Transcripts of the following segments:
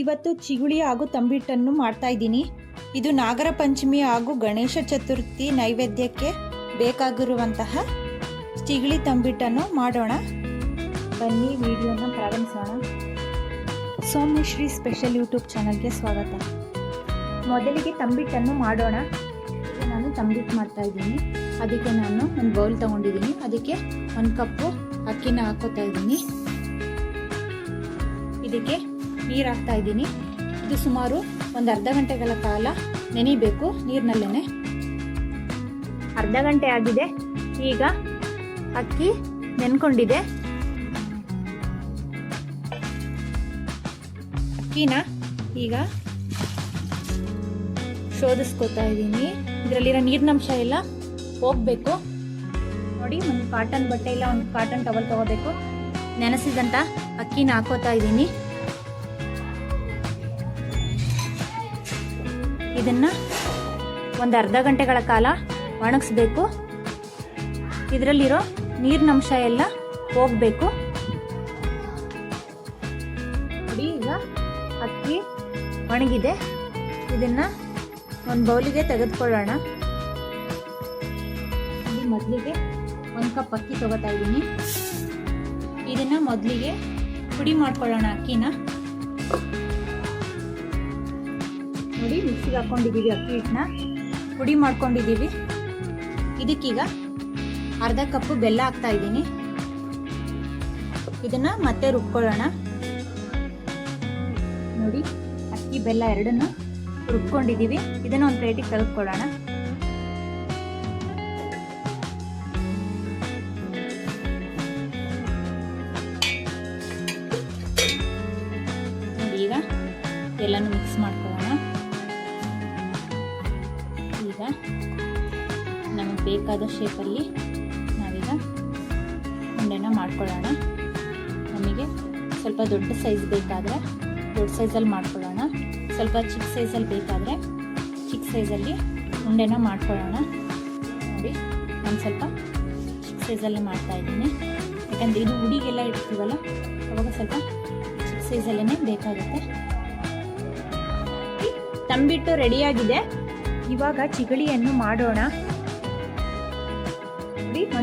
ಇವತ್ತು ಚಿಗುಳಿ ಹಾಗೂ ತಂಬಿಟ್ಟನ್ನು ಮಾಡ್ತಾ ಇದ್ದೀನಿ. ಇದು ನಾಗರ ಪಂಚಮಿ ಹಾಗೂ ಗಣೇಶ ಚತುರ್ಥಿ ನೈವೇದ್ಯಕ್ಕೆ ಬೇಕಾಗಿರುವಂತಹ ಚಿಗುಳಿ ತಂಬಿಟ್ಟನ್ನು ಮಾಡೋಣ. ಬನ್ನಿ, ವಿಡಿಯೋನ ಪ್ರಾರಂಭಿಸೋಣ. ಸೋಮೇಶ್ರೀ ಸ್ಪೆಷಲ್ ಯೂಟ್ಯೂಬ್ ಚಾನಲ್ಗೆ ಸ್ವಾಗತ. ಮೊದಲಿಗೆ ತಂಬಿಟ್ಟನ್ನು ಮಾಡೋಣ. ನಾನು ತಂಬಿಟ್ಟು ಮಾಡ್ತಾ ಇದ್ದೀನಿ. ಅದಕ್ಕೆ ನಾನು ಒಂದು ಬೌಲ್ ತಗೊಂಡಿದ್ದೀನಿ. ಅದಕ್ಕೆ ಒಂದು ಕಪ್ಪು ಅಕ್ಕಿನ ಹಾಕೋತಾ ಇದ್ದೀನಿ. ಇದಕ್ಕೆ ನೀರು ಹಾಕ್ತಾ ಇದ್ದೀನಿ ಇದು ಸುಮಾರು ಒಂದು ಅರ್ಧ ಗಂಟೆಗಳ ಕಾಲ ನೆನಿಬೇಕು ನೀರಿನಲ್ಲೇ ಅರ್ಧ ಗಂಟೆ ಆಗಿದೆ. ಈಗ ಅಕ್ಕಿ ನೆನ್ಕೊಂಡಿದೆ. ಅಕ್ಕಿನ ಈಗ ಶೋಧಿಸ್ಕೊತಾ ಇದ್ದೀನಿ. ಇದರಲ್ಲಿರೋ ನೀರಿನಂಶ ಎಲ್ಲ ಹೋಗಬೇಕು. ನೋಡಿ ಒಂದು ಕಾಟನ್ ಬಟ್ಟೆ ಇಲ್ಲ ಒಂದು ಕಾಟನ್ ಟವಲ್ ತಗೋಬೇಕು. ನೆನೆಸಿದಂಥ ಅಕ್ಕಿನ ಹಾಕೋತಾ ಇದ್ದೀನಿ. ಇದನ್ನ ಒಂದು ಅರ್ಧ ಗಂಟೆಗಳ ಕಾಲ ಒಣಗಿಸ್ಬೇಕು. ಇದರಲ್ಲಿರೋ ನೀರಿನಂಶ ಎಲ್ಲ ಹೋಗಬೇಕು. ನೋಡಿ, ಈಗ ಅಕ್ಕಿ ಒಣಗಿದೆ. ಇದನ್ನ ಒಂದು ಬೌಲಿಗೆ ತೆಗೆದುಕೊಳ್ಳೋಣ. ಇಲ್ಲಿ ಮೊದಲಿಗೆ ಒಂದು ಕಪ್ ಅಕ್ಕಿ ತಗೋತಾ ಇದ್ದೀನಿ. ಇದನ್ನ ಮೊದಲಿಗೆ ಪುಡಿ ಮಾಡ್ಕೊಳ್ಳೋಣ ಅಕ್ಕಿನ. ನೋಡಿ, ಮಿಕ್ಸಿಗೆ ಹಾಕೊಂಡಿದ್ದೀವಿ ಅಕ್ಕಿ ಹಿಟ್ಟನ್ನ ಪುಡಿ ಮಾಡ್ಕೊಂಡಿದ್ದೀವಿ. ಇದಕ್ಕೀಗ ಅರ್ಧ ಕಪ್ಪು ಬೆಲ್ಲ ಹಾಕ್ತಾ ಇದ್ದೀನಿ. ಇದನ್ನ ಮತ್ತೆ ರುಬ್ಕೊಳ್ಳೋಣ. ನೋಡಿ, ಅಕ್ಕಿ ಬೆಲ್ಲ ಎರಡನ್ನು ರುಬ್ಕೊಂಡಿದ್ದೀವಿ. ಇದನ್ನ ಒಂದು ಪ್ಲೇಟಿಗೆ ತೆಗೆದುಕೊಳ್ಳೋಣ ಈಗ ಎಲ್ಲನೂ ಮಿಕ್ಸ್ ಮಾಡ್ಕೊಳ್ಳೋಣ. ಬೇಕಾದ ಶೇಪಲ್ಲಿ ನಾವೀಗ ಉಂಡೆನ ಮಾಡ್ಕೊಳ್ಳೋಣ. ನಮಗೆ ಸ್ವಲ್ಪ ದೊಡ್ಡ ಸೈಜ್ ಬೇಕಾದರೆ ದೊಡ್ಡ ಸೈಜಲ್ಲಿ ಮಾಡ್ಕೊಳ್ಳೋಣ. ಸ್ವಲ್ಪ ಚಿಕ್ಕ ಸೈಜಲ್ಲಿ ಬೇಕಾದರೆ ಚಿಕ್ಕ ಸೈಜಲ್ಲಿ ಉಂಡೆನ ಮಾಡ್ಕೊಳ್ಳೋಣ. ನೋಡಿ, ನಾನು ಸ್ವಲ್ಪ ಚಿಕ್ಕ ಸೈಜಲ್ಲೇ ಮಾಡ್ತಾ ಇದ್ದೀನಿ. ಯಾಕಂದರೆ ಇದು ಹುಡಿಗೆಲ್ಲ ಇಡ್ತೀವಲ್ಲ ಅವಾಗ ಸ್ವಲ್ಪ ಚಿಕ್ಕ ಸೈಜಲ್ಲೇ ಬೇಕಾಗುತ್ತೆ. ತಂಬಿಟ್ಟು ರೆಡಿಯಾಗಿದೆ ಇವಾಗ ಚಿಗಳಿಯನ್ನು ಮಾಡೋಣ.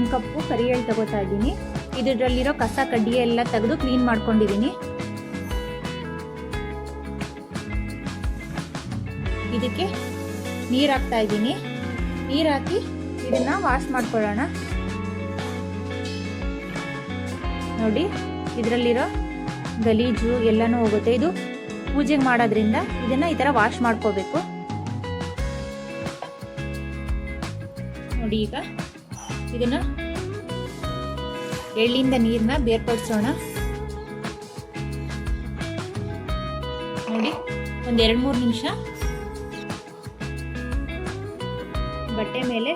ಒಂದು ಕಪ್ಪು ಕರಿ ಎಳ್ಳು ತಗೋತಾ ಇದ್ದೀನಿ. ಇದರಲ್ಲಿರೋ ಕಸ ಕಡ್ಡಿ ಎಲ್ಲ ತೆಗೆದು ಕ್ಲೀನ್ ಮಾಡ್ಕೊಂಡಿದ್ದೀನಿ. ಇದಕ್ಕೆ ನೀರು ಹಾಕ್ತಾ ಇದ್ದೀನಿ. ನೀರು ಹಾಕಿ ಇದನ್ನ ವಾಶ್ ಮಾಡ್ಕೊಳ್ಳೋಣ. ನೋಡಿ, ಇದರಲ್ಲಿರೋ ಗಲೀಜು ಎಲ್ಲನೂ ಹೋಗುತ್ತೆ. ಇದು ಪೂಜೆಗೆ ಮಾಡೋದ್ರಿಂದ ಇದನ್ನ ಈ ಥರ ವಾಶ್ ಮಾಡ್ಕೋಬೇಕು. ನೋಡಿ ಈಗ ಇದನ್ನ ಎಳ್ಳಿಂದ ನೀರನ್ನ ಬೇರ್ಪಡಿಸೋಣ. ನೋಡಿ, ಒಂದು ಎರಡು ಮೂರು ನಿಮಿಷ. ಬಟ್ಟೆ ಮೇಲೆ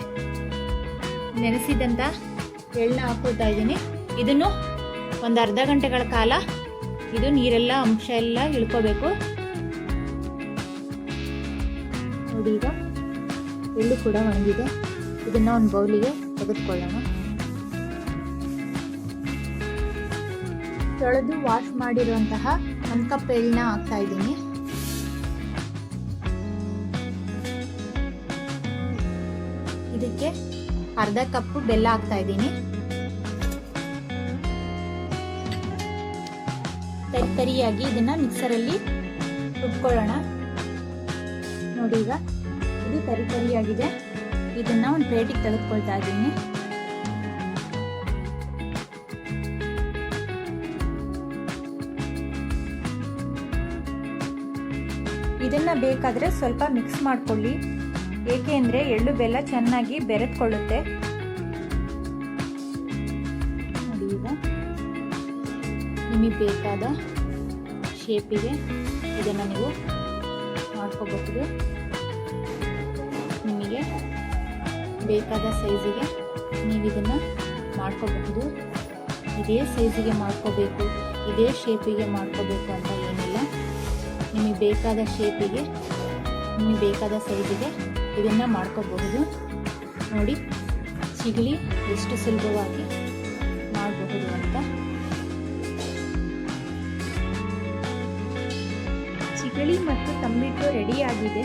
ನೆನೆಸಿದಂತ ಎಳ್ಳನ್ನ ಹಾಕೊಳ್ತಾ ಇದ್ದೀನಿ. ಇದನ್ನು ಒಂದು ಅರ್ಧ ಗಂಟೆಗಳ ಕಾಲ ಇದು ನೀರೆಲ್ಲ ಅಂಶ ಎಲ್ಲ ಇಳ್ಕೋಬೇಕು. ನೋಡಿ ಈಗ ಎಳ್ಳು ಕೂಡ ಒಣಗಿದೆ. ಇದನ್ನ ಒಂದು ಬೌಲಿಗೆ ತೆಗೆದುಕೊಳ್ಳೋಣ. ತೊಳೆದು ವಾಶ್ ಮಾಡಿರುವಂತಹ ಒಂದು ಕಪ್ ಎಳ್ಳನ್ನ ಹಾಕ್ತಾ ಇದ್ದೀನಿ. ಇದಕ್ಕೆ ಅರ್ಧ ಕಪ್ಪು ಬೆಲ್ಲ ಹಾಕ್ತಾ ಇದ್ದೀನಿ. ತರಿ ತರಿಯಾಗಿ ಇದನ್ನ ಮಿಕ್ಸರಲ್ಲಿ ರುಬ್ಕೊಳ್ಳೋಣ. ನೋಡಿ ಈಗ ಇದು ತರಿ ತರಿಯಾಗಿದೆ ಇದನ್ನ ಒಂದು ಪ್ಲೇಟಿಗೆ ತೆಗೆದುಕೊಳ್ತಾ ಇದ್ದೀನಿ. ಇದನ್ನ ಬೇಕಾದ್ರೆ ಸ್ವಲ್ಪ ಮಿಕ್ಸ್ ಮಾಡ್ಕೊಳ್ಳಿ. ಏಕೆ ಅಂದರೆ ಎಳ್ಳು ಬೆಲ್ಲ ಚೆನ್ನಾಗಿ ಬೆರೆತ್ಕೊಳ್ಳುತ್ತೆ ಈಗ. ನಿಮಗೆ ಬೇಕಾದ ಶೇಪಿಗೆ ಇದನ್ನು ನೀವು ಮಾಡ್ಕೋಬಹುದು. ನಿಮಗೆ ಬೇಕಾದ ಸೈಜಿಗೆ ನೀವು ಇದನ್ನು ಮಾಡ್ಕೋಬಹುದು. ಇದೇ ಸೈಜಿಗೆ ಮಾಡ್ಕೋಬೇಕು, ಇದೇ ಶೇಪಿಗೆ ಮಾಡ್ಕೋಬೇಕು ಅಂತ ಏನಿಲ್ಲ. ನಿಮಗೆ ಬೇಕಾದ ಶೇಪಿಗೆ ನಿಮಗೆ ಬೇಕಾದ ಸೈಜಿಗೆ ಇದನ್ನು ಮಾಡ್ಕೋಬಹುದು. ನೋಡಿ ಚಿಗಳಿ ಎಷ್ಟು ಸುಲಭವಾಗಿ ಮಾಡಬಹುದು ಅಂತ. ಚಿಗಳಿ ಮತ್ತು ತಂಬಿಟ್ಟು ರೆಡಿಯಾಗಿದೆ